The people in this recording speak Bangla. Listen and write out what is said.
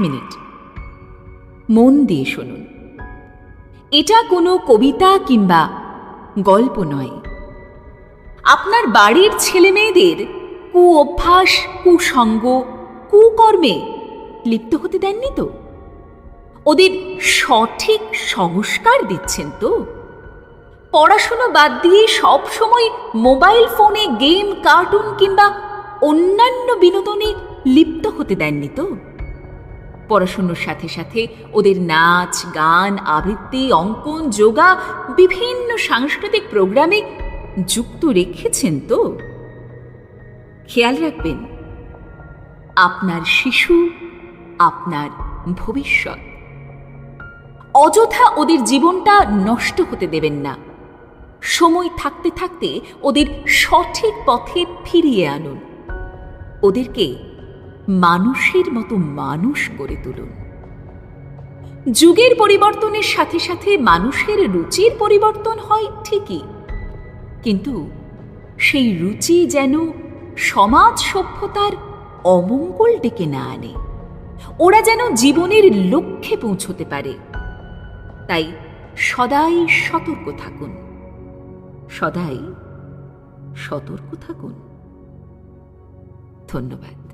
মিনিট। মন দিয়ে শুনুন। এটা কোনো কবিতা কিংবা গল্প নয়। আপনার বাড়ির ছেলেমেয়েদের কু অভ্যাস কুসঙ্গ, কুকর্মে লিপ্ত হতে দেননি তো? ওদের সঠিক সংস্কার দিচ্ছেন তো? পড়াশুনো বাদ দিয়ে সব সময় মোবাইল ফোনে গেম, কার্টুন কিংবা অন্যান্য বিনোদনে লিপ্ত হতে দেননি তো? পড়াশুনোর সাথে সাথে ওদের নাচ, গান, আবৃত্তি, অঙ্কন, যোগা, বিভিন্ন সাংস্কৃতিক প্রোগ্রামে যুক্ত রেখেছেন তো? খেয়াল রাখবেন, আপনার শিশু, আপনার ভবিষ্যৎ। অযথা ওদের জীবনটা নষ্ট হতে দেবেন না। সময় থাকতে থাকতে ওদের সঠিক পথে ফিরিয়ে আনুন। ওদেরকে মানুষের মতো মানুষ করে তুলুন। যুগের পরিবর্তনের সাথে সাথে মানুষের রুচির পরিবর্তন হয় ঠিকই। কিন্তু সেই রুচি যেন সমাজ সভ্যতার অমঙ্গল ডেকে না আনে। ওরা যেন জীবনের লক্ষ্যে পৌঁছতে পারে। তাই সদাই সতর্ক থাকুন। সদাই সতর্ক থাকুন। ধন্যবাদ।